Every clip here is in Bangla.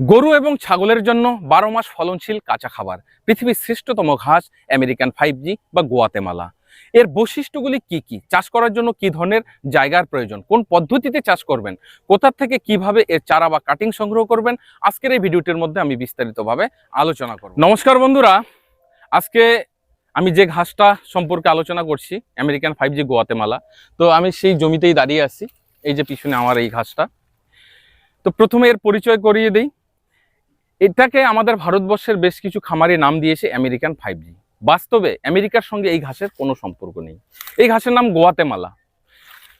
গরু এবং ছাগলের জন্য বারো মাস ফলনশীল কাঁচা খাবার। পৃথিবীর শ্রেষ্ঠতম ঘাস আমেরিকান ফাইভ জি বা গোয়াতেমালা। এর বৈশিষ্ট্যগুলি কি কি? চাষ করার জন্য কি ধরনের জায়গার প্রয়োজন? কোন পদ্ধতিতে চাষ করবেন? কোথা থেকে কীভাবে এর চারা বা কাটিং সংগ্রহ করবেন? আজকের এই ভিডিওটির মধ্যে আমি বিস্তারিতভাবে আলোচনা করব। নমস্কার বন্ধুরা! আজকে আমি যে ঘাসটা সম্পর্কে আলোচনা করছি আমেরিকান ফাইভ জি গোয়াতেমালা, তো আমি সেই জমিতেই দাঁড়িয়ে আছি, এই যে পিছনে আমার এই ঘাসটা। তো প্রথমে এর পরিচয় করিয়ে দিই। এটাকে আমাদের ভারতবর্ষের বেশ কিছু খামারে নাম দিয়েছে আমেরিকান ফাইভ জি বাস্তবে আমেরিকার সঙ্গে এই ঘাসের কোনো সম্পর্ক নেই। এই ঘাসের নাম গোয়াতেমালা।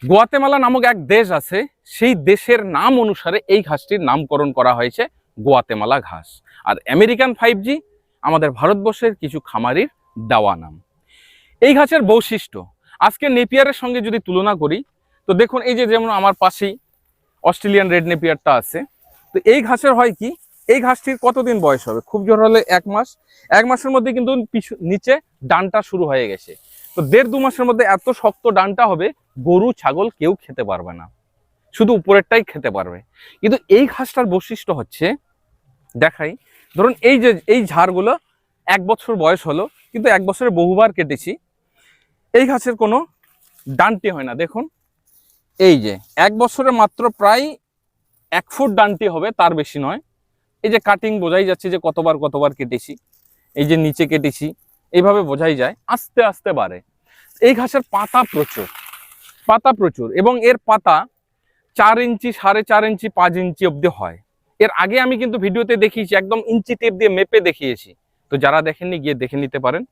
গোয়াতেমালা নামক এক দেশ আছে, সেই দেশের নাম অনুসারে এই ঘাসটির নামকরণ করা হয়েছে গোয়াতেমালা ঘাস। আর আমেরিকান ফাইভ জি আমাদের ভারতবর্ষের কিছু খামারির দেওয়া নাম। এই ঘাসের বৈশিষ্ট্য, আজকে নেপিয়ারের সঙ্গে যদি তুলনা করি, তো দেখুন এই যে যেমন আমার পাশেই অস্ট্রেলিয়ান রেড নেপিয়ারটা আছে, তো এই ঘাসের হয় কি এই ঘাসটির কতদিন বয়স হবে? খুব জোর হলে এক মাস। এক মাসের মধ্যে কিন্তু পিছু নিচে ডানটা শুরু হয়ে গেছে। তো দেড় দু মাসের মধ্যে এত শক্ত ডানটা হবে, গরু, ছাগল কেউ খেতে পারবে না। শুধু উপরেরটাই খেতে পারবে। কিন্তু এই ঘাসটার বৈশিষ্ট্য হচ্ছে, দেখাই, ধরুন এই যে, এই ঝাড়গুলো এক বছর বয়স হলো, কিন্তু এক বছরে বহুবার কেটেছি। এই ঘাসের কোনো ডানটি হয় না। দেখুন, এই যে, এক বছরে মাত্র প্রায় এক ফুট ডানটি হবে, তার বেশি নয়। এই যে কাটিং বোঝাই যাচ্ছে যে কতবার কতবার কেটেছি, এই যে নিচে কেটেছি, এইভাবে বোঝাই যায়, আস্তে আস্তে বাড়ে। এই ঘাসের পাতা প্রচুর পাতা প্রচুর এবং এর পাতা চার ইঞ্চি, সাড়ে চার ইঞ্চি, পাঁচ ইঞ্চি অব্দি হয়। এর আগে আমি কিন্তু ভিডিওতে দেখিয়েছি, একদম ইঞ্চি টেপ দিয়ে মেপে দেখিয়েছি। তো যারা দেখেননি, গিয়ে দেখে নিতে পারেন।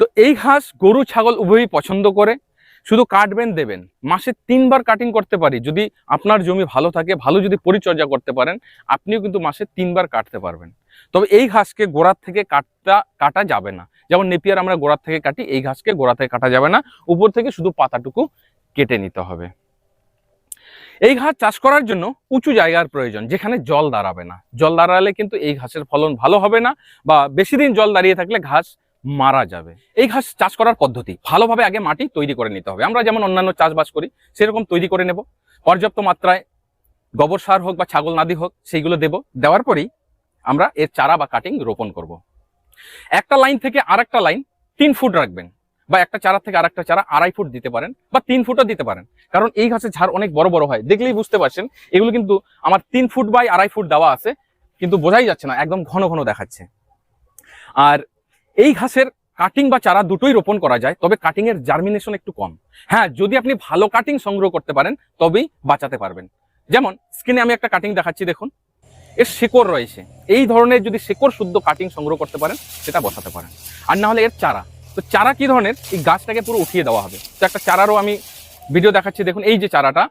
তো এই ঘাস গরু, ছাগল উভয়ই পছন্দ করে। শুধু কাটবেন, দেবেন। মাসে তিনবার কাটিং করতে পারি। যদি আপনার জমি ভালো থাকে, ভালো যদি পরিচর্যা করতে পারেন, আপনিও কিন্তু মাসে তিনবার কাটতে পারবেন। তবে এই ঘাসকে গোড়ার থেকে কাটটা, কাটা যাবে না। যেমন নেপিয়ার আমরা গোড়ার থেকে কাটি, এই ঘাসকে গোড়া থেকে কাটা যাবে না। উপর থেকে শুধু পাতাটুকু কেটে নিতে হবে। এই ঘাস চাষ করার জন্য উঁচু জায়গার প্রয়োজন, যেখানে জল দাঁড়াবে না। জল দাঁড়ালে কিন্তু এই ঘাসের ফলন ভালো হবে না বা বেশি দিন জল দাঁড়িয়ে থাকলে ঘাস মারা যাবে। এই ঘাস চাষ করার পদ্ধতি, ভালোভাবে আগে মাটি তৈরি করে নিতে হবে। আমরা যেমন অন্যান্য চাষবাস করি, সেরকম তৈরি করে নেব। পর্যাপ্ত মাত্রায় গোবর সার হোক বা ছাগল নাদি হোক, সেইগুলো দেব। দেওয়ার পরেই আমরা এর চারা বা কাটিং রোপণ করব। একটা লাইন থেকে আর একটা লাইন তিন ফুট রাখবেন বা একটা চারা থেকে আরেকটা চারা আড়াই ফুট দিতে পারেন বা তিন ফুটও দিতে পারেন। কারণ এই ঘাসের ঝাড় অনেক বড় বড় হয়। দেখলেই বুঝতে পারছেন, এগুলো কিন্তু আমার তিন ফুট বাই আড়াই ফুট দেওয়া আছে, কিন্তু বোঝাই যাচ্ছে না, একদম ঘন ঘন দেখাচ্ছে। আর এই ঘাসের কাটিং বা চারা দুটোই রোপণ করা যায় তবে কাটিং এর জার্মিনেশন একটু কম। হ্যাঁ যদি আপনি ভালো কাটিং সংগ্রহ করতে পারেন তবেই বাঁচাতে পারবেন। যেমন স্ক্রিনে আমি একটা কাটিং দেখাচ্ছি দেখুন। এর শেকড় রয়েছে। এই ধরনের যদি শেকড় শুদ্ধ কাটিং সংগ্রহ করতে পারেন সেটা বসাতে পারেন। আর না হলে এর চারা। তো চারা কি ধরনের? এই গাছটাকে পুরো উঠিয়ে দেওয়া হবে। তো একটা চারারও আমি ভিডিও দেখাচ্ছি দেখুন এই যে চারাটা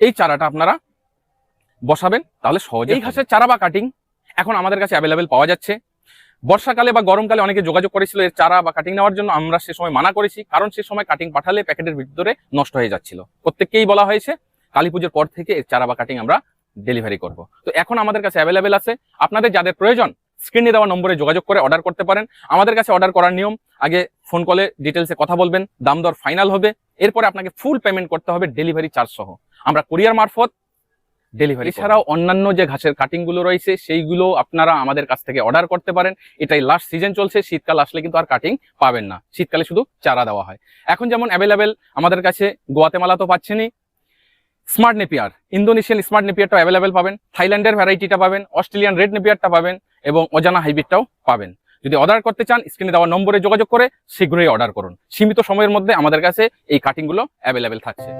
এই চারাটা আপনারা বসাবেন তাহলে সহজে এই ঘাসের চারা বা কাটিং এখন আমাদের কাছে অ্যাভেলেবেল পাওয়া যাচ্ছে। বর্ষাকালে বা গরমকালে অনেকে যোগাযোগ করেছিল এর চারা বা কাটিং নেওয়ার জন্য। আমরা সে সময় মানা করেছি, কারণ সে সময় কাটিং পাঠালে প্যাকেটের ভিতরে নষ্ট হয়ে যাচ্ছিল। প্রত্যেককেই বলা হয়েছে, কালী পুজোর পর থেকে এর চারা বা কাটিং আমরা ডেলিভারি করব। তো এখন আমাদের কাছে অ্যাভেলেবেল আছে। আপনাদের যাদের প্রয়োজন স্ক্রিনে দেওয়া নম্বরে যোগাযোগ করে অর্ডার করতে পারেন। আমাদের কাছে অর্ডার করার নিয়ম, আগে ফোন কলে ডিটেলসে কথা বলবেন, দাম দর ফাইনাল হবে। এরপরে আপনাকে ফুল পেমেন্ট করতে হবে ডেলিভারি চার্জ সহ। আমরা কুরিয়ার মারফত ডেলিভারি ছাড়াও অন্যান্য যে ঘাসের কাটিংগুলো রয়েছে, সেইগুলো আপনারা আমাদের কাছ থেকে অর্ডার করতে পারেন। এটাই লাস্ট সিজন চলছে, শীতকাল আসলে কিন্তু আর কাটিং পাবেন না। শীতকালে শুধু চারা দেওয়া হয়। এখন যেমন অ্যাভেলেবেল আমাদের কাছে গোয়াতেমালা তো পাচ্ছেনই। স্মার্ট নেপিয়ার, ইন্দোনেশিয়ান স্মার্ট নেপিয়ারটাও অ্যাভেলেবেল পাবেন। থাইল্যান্ডের ভ্যারাইটিটা পাবেন, অস্ট্রেলিয়ান রেড নেপিয়ারটা পাবেন, এবং অজানা হাইব্রিডটাও পাবেন। যদি অর্ডার করতে চান স্ক্রিনে দেওয়া নম্বরে যোগাযোগ করে শীঘ্রই অর্ডার করুন। সীমিত সময়ের মধ্যে আমাদের কাছে এই কাটিংগুলো অ্যাভেলেবেল থাকছে।